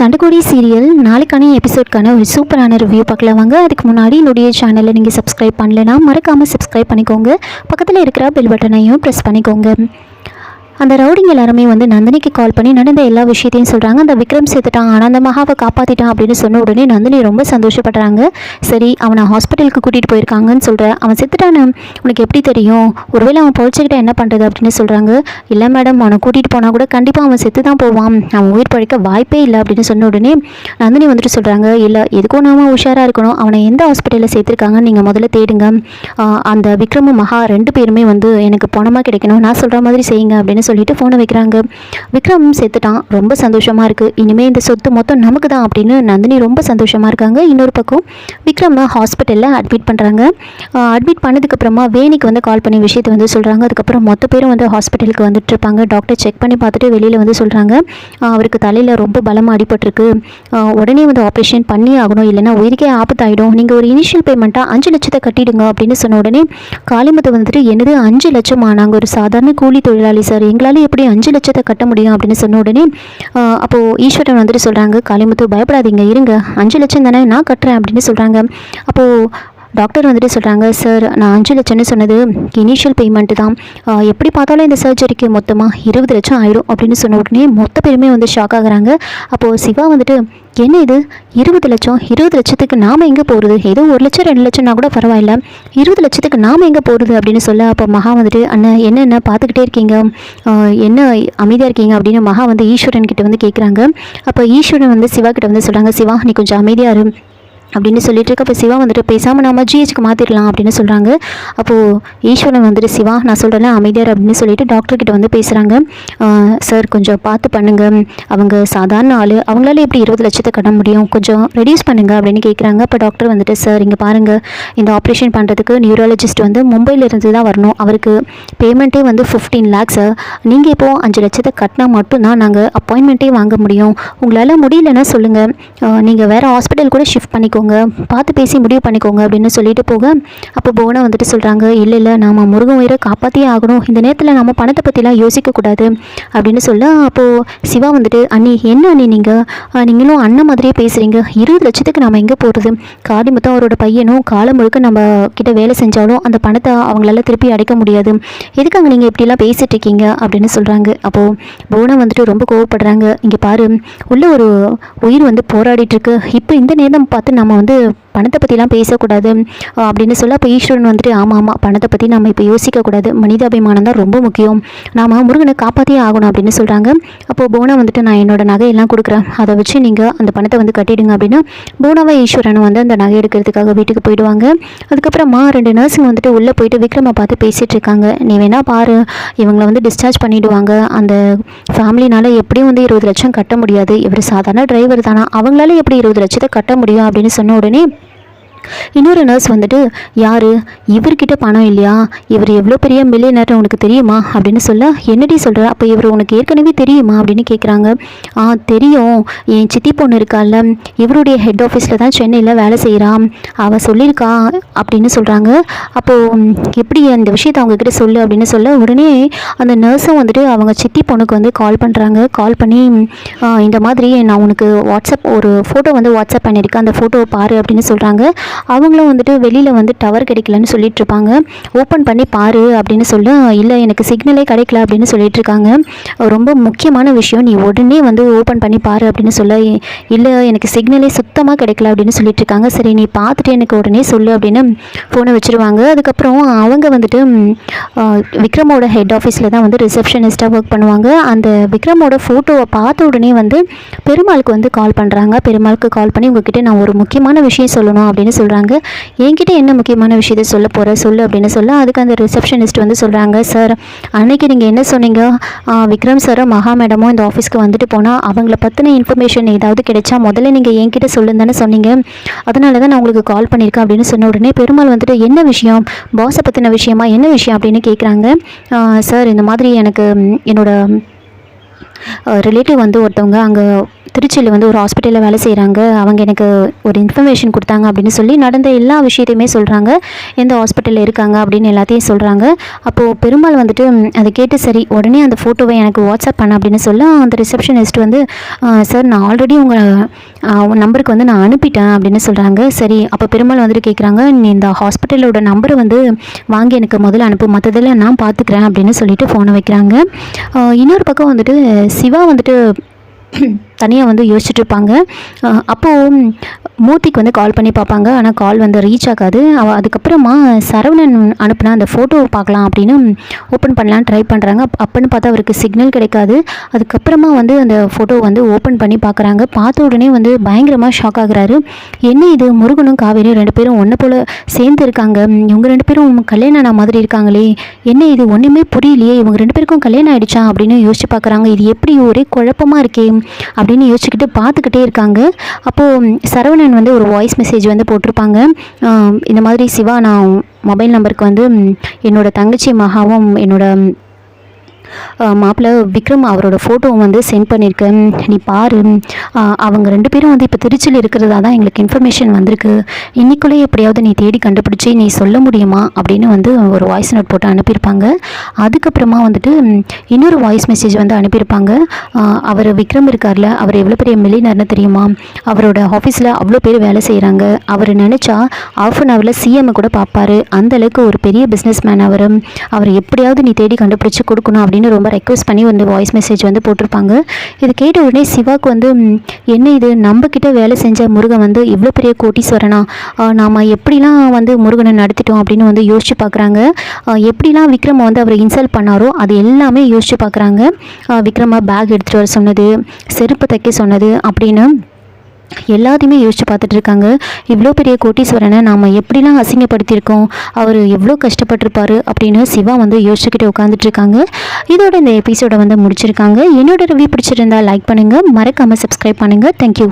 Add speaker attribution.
Speaker 1: சண்டைக்கோடி serial நாளைக்கான எபிசோட்கான ஒரு சூப்பரான ரிவ்யூ பார்க்கலாம் வாங்க அதுக்கு முன்னாடி என்னுடைய சேனலை நீங்கள் சப்ஸ்கிரைப் பண்ணலைன்னா மறக்காமல் சப்ஸ்கிரைப் பண்ணிக்கோங்க. பக்கத்தில் இருக்கிற பெல் பட்டனையும் ப்ரெஸ் பண்ணிக்கோங்க. அந்த ரவுடிங் எல்லாருமே வந்து நந்தினிக்கு கால் பண்ணி நடந்த எல்லா விஷயத்தையும் சொல்கிறாங்க அந்த விக்ரம் சேர்த்துட்டான் ஆனால் அந்த மகாவை காப்பாற்றிட்டான் அப்படின்னு சொன்ன உடனே நந்தினி ரொம்ப சந்தோஷப்படுறாங்க. சரி அவனை ஹாஸ்பிட்டலுக்கு கூட்டிகிட்டு போயிருக்காங்கன்னு சொல்கிறேன் அவன் செத்துட்டானு. உனக்கு எப்படி தெரியும்? ஒருவேளை அவன் பொழைச்சிக்கிட்ட என்ன பண்ணுறது அப்படின்னு சொல்கிறாங்க இல்லை மேடம் அவனை கூட்டிகிட்டு போனால் கூட கண்டிப்பாக அவன் செத்து தான் போவான். அவன் உயிர் பழைக்க வாய்ப்பே இல்லை அப்படின்னு சொன்ன உடனே நந்தினி வந்துட்டு சொல்கிறாங்க இல்லை எதுக்கும் நாம உஷாராக இருக்கணும்? அவனை எந்த ஹாஸ்பிட்டலில் சேர்த்துருக்காங்கன்னு நீங்கள் முதல்ல தேடுங்க. அந்த விக்ரமும் மகா ரெண்டு பேருமே வந்து எனக்கு பணமாக கிடைக்கணும். நான் சொல்கிற மாதிரி செய்யுங்க அப்படின்னு சொல்லிட்டு ஃபோனை வைக்கிறாங்க. விக்ரம் செத்துட்டான். ரொம்ப சந்தோஷமாக இருக்குது இனிமேல் இந்த சொத்து மொத்தம் நமக்கு தான் அப்படின்னு நந்தினி ரொம்ப சந்தோஷமாக இருக்காங்க. இன்னொரு பக்கம் விக்ரம் ஹாஸ்பிட்டலில் அட்மிட் பண்ணுறாங்க அட்மிட் பண்ணதுக்கப்புறமா வேணிக்கு வந்து கால் பண்ணி விஷயத்தை வந்து சொல்கிறாங்க அதுக்கப்புறம் மொத்த பேரும் வந்து ஹாஸ்பிட்டலுக்கு வந்துட்டு இருப்பாங்க. டாக்டர் செக் பண்ணி பார்த்துட்டு வெளியில் வந்து சொல்கிறாங்க அவருக்கு தலையில் ரொம்ப பலமாக அடிபட்டிருக்கு. உடனே வந்து ஆப்ரேஷன் பண்ணி ஆகணும். இல்லைன்னா உயிருக்கே ஆபத்தாயிடும். நீங்கள் ஒரு இனிஷியல் பேமெண்ட்டாக அஞ்சு லட்சத்தை கட்டிடுங்க அப்படின்னு சொன்ன உடனே காளிமுத்து வந்துட்டு என்னது அஞ்சு லட்சமா? நாங்கள் ஒரு சாதாரண கூலி தொழிலாளி சார். உங்களால் எப்படி அஞ்சு லட்சத்தை கட்ட முடியும் அப்படின்னு சொன்ன உடனே அப்போது ஈஸ்வரன் வந்துட்டு சொல்கிறாங்க காளிமுத்து பயப்படாதீங்க இருங்க. அஞ்சு லட்சம் தானே நான் கட்டுறேன் அப்படின்னு சொல்கிறாங்க அப்போது டாக்டர் வந்துட்டு சொல்கிறாங்க சார் நான் அஞ்சு லட்சம்னு சொன்னது இனிஷியல் பேமெண்ட்டு தான். எப்படி பார்த்தாலும் இந்த சர்ஜரிக்கு மொத்தமாக இருபது லட்சம் ஆயிடும் அப்படின்னு சொன்ன உடனே மொத்த பேருமே வந்து ஷாக் ஆகுறாங்க. அப்போது சிவா வந்துட்டு என்ன இது? இருபது லட்சம் இருபது லட்சத்துக்கு நாம் எங்கே போகிறது ஏதோ ஒரு லட்சம் ரெண்டு லட்சம்னா கூட பரவாயில்ல. இருபது லட்சத்துக்கு நாம் எங்கே போகிறது அப்படின்னு சொல்ல அப்போ மகா வந்துட்டு அண்ணன் என்னென்ன பார்த்துக்கிட்டே இருக்கீங்க? என்ன அமைதியாக இருக்கீங்க? அப்படின்னு மகா வந்து ஈஸ்வரன் கிட்ட வந்து கேட்குறாங்க அப்போ ஈஸ்வரன் வந்து சிவா கிட்ட வந்து சொல்கிறாங்க சிவா நீ கொஞ்சம் அமைதியாக இரு. அப்படின்னு சொல்லிட்டு இருக்க அப்போ சிவா வந்துட்டு பேசாமல் நம்ம ஜிஹெச்க்கு மாற்றிடலாம் அப்படின்னு சொல்கிறாங்க அப்போது ஈஸ்வரன் வந்துட்டு சிவா நான் சொல்கிறேன் அமைதியார் அப்படின்னு சொல்லிட்டு டாக்டர்கிட்ட வந்து பேசுகிறாங்க சார் கொஞ்சம் பார்த்து பண்ணுங்கள் அவங்க சாதாரண ஆள். அவங்களால எப்படி இருபது லட்சத்தை கட்ட முடியும்? கொஞ்சம் ரெடியூஸ் பண்ணுங்கள் அப்படின்னு கேட்குறாங்க அப்போ டாக்டர் வந்துட்டு சார் இங்கே பாருங்கள் இந்த ஆப்ரேஷன் பண்ணுறதுக்கு நியூராலஜிஸ்ட் வந்து மும்பையிலேருந்து தான் வரணும். அவருக்கு பேமெண்ட்டே வந்து ஃபிஃப்டீன் லேக்ஸ் நீங்கள் இப்போது அஞ்சு லட்சத்தை கட்டினா மட்டும்தான் நாங்கள் அப்பாயின்மெண்ட்டே வாங்க முடியும். உங்களால் முடியலன்னா சொல்லுங்கள் நீங்கள் வேறு ஹாஸ்பிட்டல் கூட ஷிஃப்ட் பண்ணிக்கோங்க. பார்த்து பேசி முடிவு பண்ணிக்கோங்க அப்படின்னு சொல்லிட்டு போக அப்போ போனா வந்துட்டு சொல்கிறாங்க இல்லை இல்லை நாம முருகன் உயிரை காப்பாற்றியே ஆகணும். இந்த நேரத்தில் நம்ம பணத்தை பற்றிலாம் யோசிக்கக்கூடாது அப்படின்னு சொல்ல அப்போது சிவா வந்துட்டு அண்ணி என்ன அண்ணி நீங்கள் நீங்களும் அண்ணன் மாதிரியே பேசுகிறீங்க இருபது லட்சத்துக்கு நம்ம எங்கே போகிறது காளிமுத்தம் அவரோட பையனும் காலம் முழுக்க நம்ம கிட்ட வேலை செஞ்சாலும் அந்த பணத்தை அவங்களால திருப்பி அடைக்க முடியாது. எதுக்காக நீங்கள் இப்படிலாம் பேசிகிட்டு இருக்கீங்க? அப்படின்னு சொல்கிறாங்க அப்போது போனா வந்துட்டு ரொம்ப கோவப்படுறாங்க. இங்கே பாரு உள்ள ஒரு உயிர் வந்து போராடிட்டுருக்கு இப்போ இந்த நேரம் பார்த்து நம்ம வந்து பணத்தை பற்றிலாம் பேசக்கூடாது. அப்படின்னு சொல்ல அப்போ ஈஸ்வரன் வந்துட்டு ஆமாம் ஆமாம் பணத்தை பற்றி நம்ம இப்போ யோசிக்கக்கூடாது. மனிதாபிமானம் தான் ரொம்ப முக்கியம். நாம முருகனை காப்பாற்றியே ஆகணும் அப்படின்னு சொல்கிறாங்க அப்போது போனா வந்துட்டு நான் என்னோட நகையெல்லாம் கொடுக்குறேன். அதை வச்சு நீங்கள் அந்த பணத்தை வந்து கட்டிடுங்க அப்படின்னு போனாவை ஈஸ்வரனை வந்து அந்த நகை எடுக்கிறதுக்காக வீட்டுக்கு போயிடுவாங்க. அதுக்கப்புறமா ரெண்டு நர்ஸுங்க வந்துட்டு உள்ளே போயிட்டு விக்ரமை பார்த்து பேசிகிட்டு இருக்காங்க. நீ வேணால் பாரு இவங்களை வந்து டிஸ்சார்ஜ் பண்ணிவிடுவாங்க அந்த ஃபேமிலினால் எப்படியும் வந்து இருபது லட்சம் கட்ட முடியாது. இவர் சாதாரண டிரைவர் தானா? அவங்களால எப்படி இருபது லட்சத்தை கட்ட முடியும் அப்படின்னு சொன்ன உடனே இன்னொரு நர்ஸ் வந்துட்டு யார்? இவர்கிட்ட பணம் இல்லையா? இவர் எவ்வளோ பெரிய மில்லியனர் உனக்கு தெரியுமா? அப்படின்னு சொல்ல என்னடி சொல்கிற அப்போ இவர் உனக்கு ஏற்கனவே தெரியுமா? அப்படின்னு கேட்குறாங்க ஆ தெரியும். என் சித்தி பொண்ணு இருக்கால்ல. இவருடைய ஹெட் ஆஃபீஸில் தான் சென்னையில் வேலை செய்கிறான் அவள் சொல்லியிருக்கா அப்படின்னு சொல்கிறாங்க அப்போது எப்படி அந்த விஷயத்தை அவங்கக்கிட்ட சொல்லு? அப்படின்னு சொல்ல உடனே அந்த நர்ஸும் வந்துட்டு அவங்க சித்தி பொண்ணுக்கு வந்து கால் பண்ணுறாங்க கால் பண்ணி இந்த மாதிரி நான் உனக்கு வாட்ஸ்அப் ஒரு ஃபோட்டோ வந்து வாட்ஸ்அப் பண்ணியிருக்கேன். அந்த ஃபோட்டோவை பாரு அப்படின்னு சொல்கிறாங்க அவங்களும் வந்துட்டு வெளியில் வந்து டவர் கிடைக்கலன்னு சொல்லிட்டு இருப்பாங்க ஓப்பன் பண்ணி பாரு அப்படின்னு சொல்ல இல்லை எனக்கு சிக்னலே கிடைக்கல அப்படின்னு சொல்லிட்டு இருக்காங்க ரொம்ப முக்கியமான விஷயம் நீ உடனே வந்து ஓப்பன் பண்ணி பாரு அப்படின்னு சொல்ல இல்லை எனக்கு சிக்னலே சுத்தமாக கிடைக்கல அப்படின்னு சொல்லிட்டு இருக்காங்க சரி நீ பார்த்துட்டு எனக்கு உடனே சொல்லு அப்படின்னு ஃபோனை வச்சுருவாங்க. அதுக்கப்புறம் அவங்க வந்துட்டு விக்ரமோட ஹெட் ஆஃபீஸில் தான் வந்து ரிசப்ஷனிஸ்ட்டாக ஒர்க் பண்ணுவாங்க. அந்த விக்ரமோட ஃபோட்டோவை பார்த்த உடனே வந்து பெருமாளுக்கு வந்து கால் பண்ணுறாங்க பெருமாளுக்கு கால் பண்ணி உங்ககிட்ட நான் ஒரு முக்கியமான விஷயம் சொல்லணும் அப்படின்னு சொல்கிறாங்க என்கிட்ட என்ன முக்கியமான விஷயத்தை சொல்ல போகிற சொல்லு அப்படின்னு சொல்ல அதுக்கு அந்த ரிசப்ஷனிஸ்ட் வந்து சொல்கிறாங்க சார் அன்னைக்கு நீங்கள் என்ன சொன்னீங்க? விக்ரம் சாரும் மகா மேடமும் இந்த ஆஃபீஸ்க்கு வந்துட்டு போனால் அவங்கள பற்றின இன்ஃபர்மேஷன் ஏதாவது கிடைச்சா முதல்ல நீங்கள் என்கிட்ட சொல்லுன்னு தானே சொன்னீங்க. அதனால தான் நான் உங்களுக்கு கால் பண்ணியிருக்கேன் அப்படின்னு சொன்ன உடனே பெருமாள் வந்துட்டு என்ன விஷயம்? பாஸை பற்றின விஷயமா? என்ன விஷயம்? அப்படின்னு கேட்குறாங்க சார் இந்த மாதிரி எனக்கு என்னோட ரிலேட்டிவ் வந்து ஒருத்தவங்க அங்கே திருச்சியில் வந்து ஒரு ஹாஸ்பிட்டலில் வேலை செய்கிறாங்க அவங்க எனக்கு ஒரு இன்ஃபர்மேஷன் கொடுத்தாங்க அப்படின்னு சொல்லி நடந்த எல்லா விஷயத்தையுமே சொல்கிறாங்க எந்த ஹாஸ்பிட்டலில் இருக்காங்க அப்படின்னு எல்லாத்தையும் சொல்கிறாங்க அப்போது பெருமாள் வந்துட்டு அதை கேட்டு சரி உடனே அந்த ஃபோட்டோவை எனக்கு வாட்ஸ்அப் பண்ண அப்படின்னு சொல்ல அந்த ரிசப்ஷனிஸ்ட் வந்து சார் நான் ஆல்ரெடி உங்கள் நம்பருக்கு வந்து நான் அனுப்பிட்டேன் அப்படின்னு சொல்கிறாங்க சரி அப்போ பெருமாள் வந்துட்டு கேட்குறாங்க நீ இந்த ஹாஸ்பிட்டலோட நம்பரை வந்து வாங்கி எனக்கு முதல்ல அனுப்பு. மற்றதெல்லாம் நான் பார்த்துக்கிறேன் அப்படின்னு சொல்லிட்டு ஃபோனை வைக்கிறாங்க. இன்னொரு பக்கம் வந்துட்டு சிவா வந்துட்டு தனியாக வந்து யோசிச்சுட்ருப்பாங்க. அப்போது மூர்த்திக்கு வந்து கால் பண்ணி பார்ப்பாங்க. ஆனால் கால் வந்து ரீச் ஆகாது. அவ அதுக்கப்புறமா சரவணன் அனுப்புனா அந்த ஃபோட்டோவை பார்க்கலாம் அப்படின்னு ஓப்பன் பண்ணலாம் ட்ரை பண்ணுறாங்க அப்போன்னு பார்த்தா அவருக்கு சிக்னல் கிடைக்காது. அதுக்கப்புறமா வந்து அந்த ஃபோட்டோ வந்து ஓப்பன் பண்ணி பார்க்குறாங்க. பார்த்த உடனே வந்து பயங்கரமாக ஷாக் ஆகுறாரு. என்ன இது? முருகனும் காவேரியும் ரெண்டு பேரும் ஒன்று போல் சேர்ந்து இருக்காங்க. இவங்க ரெண்டு பேரும் கல்யாணம் ஆன மாதிரி இருக்காங்களே. என்ன இது? ஒன்றுமே புரியலையே. இவங்க ரெண்டு பேருக்கும் கல்யாணம் ஆகிடுச்சா அப்படின்னு யோசிச்சு பார்க்குறாங்க. இது எப்படி? ஒரே குழப்பமாக இருக்கே. அப்படி அப்படின்னு யோசிச்சுக்கிட்டு பார்த்துக்கிட்டே இருக்காங்க. அப்போது சரவணன் வந்து ஒரு வாய்ஸ் மெசேஜ் வந்து போட்டிருப்பாங்க. இந்த மாதிரி சிவா நான் மொபைல் நம்பருக்கு வந்து என்னோடய தங்கச்சி மகாவும் என்னோடய மாப்பிள்ளை விக்ரம் அவரோட ஃபோட்டோவும் வந்து சென்ட் பண்ணியிருக்கேன் நீ பாரு. அவங்க ரெண்டு பேரும் வந்து இப்போ திருச்சியில் இருக்கிறதா தான் எங்களுக்கு இன்ஃபர்மேஷன் வந்திருக்கு. இன்னைக்குள்ளே எப்படியாவது நீ தேடி கண்டுபிடிச்சி நீ சொல்ல முடியுமா அப்படின்னு வந்து ஒரு வாய்ஸ் நோட் போட்டு அனுப்பியிருப்பாங்க. அதுக்கப்புறமா வந்துட்டு இன்னொரு வாய்ஸ் மெசேஜ் வந்து அனுப்பியிருப்பாங்க. அவர் விக்ரம் இருக்கார்ல அவர் எவ்வளோ பெரிய மில்லினர்னு தெரியுமா? அவரோட ஆஃபீஸில் அவ்வளோ பேர் வேலை செய்கிறாங்க அவர் நினச்சா ஆஃப் அன் ஹவரில் சிஎம் கூட பார்ப்பாரு அந்தளவுக்கு ஒரு பெரிய பிஸ்னஸ் மேன் அவர். அவர் எப்படியாவது நீ தேடி கண்டுபிடிச்சு கொடுக்கணும் அப்படின்னு அப்படின்னு ரொம்ப ரெக்வஸ்ட் பண்ணி வந்து வாய்ஸ் மெசேஜ் வந்து போட்டிருப்பாங்க. இது கேட்ட உடனே சிவாக்கு வந்து என்ன இது? நம்ம கிட்ட வேலை செஞ்ச முருகன் வந்து இவ்வளோ பெரிய கோட்டீஸ்வரனா? நாம் எப்படிலாம் வந்து முருகனை நடத்திட்டோம்? அப்படின்னு வந்து யோசிச்சு பார்க்குறாங்க எப்படிலாம் விக்ரம வந்து அவர் இன்சல்ட் பண்ணாரோ அது எல்லாமே யோசிச்சு பார்க்குறாங்க விக்ரமா பேக் எடுத்துகிட்டு வர சொன்னது செருப்பு தைக்க சொன்னது அப்படின்னு எல்லாத்தையுமே யோசிச்சு பார்த்துட்டு இருக்காங்க. இவ்வளோ பெரிய கோட்டீஸ்வரனை நாம் எப்படிலாம் அசிங்கப்படுத்தியிருக்கோம்? அவர் எவ்வளோ கஷ்டப்பட்டிருப்பாரு அப்படின்னு சிவா வந்து யோசிச்சுக்கிட்டு உட்காந்துட்டு இருக்காங்க. இதோட இந்த எபிசோடை வந்து முடிச்சிருக்காங்க. என்னோட ரிவ்யூ பிடிச்சிருந்தா லைக் பண்ணுங்கள் மறக்காமல் சப்ஸ்கிரைப் பண்ணுங்கள் தேங்க்யூ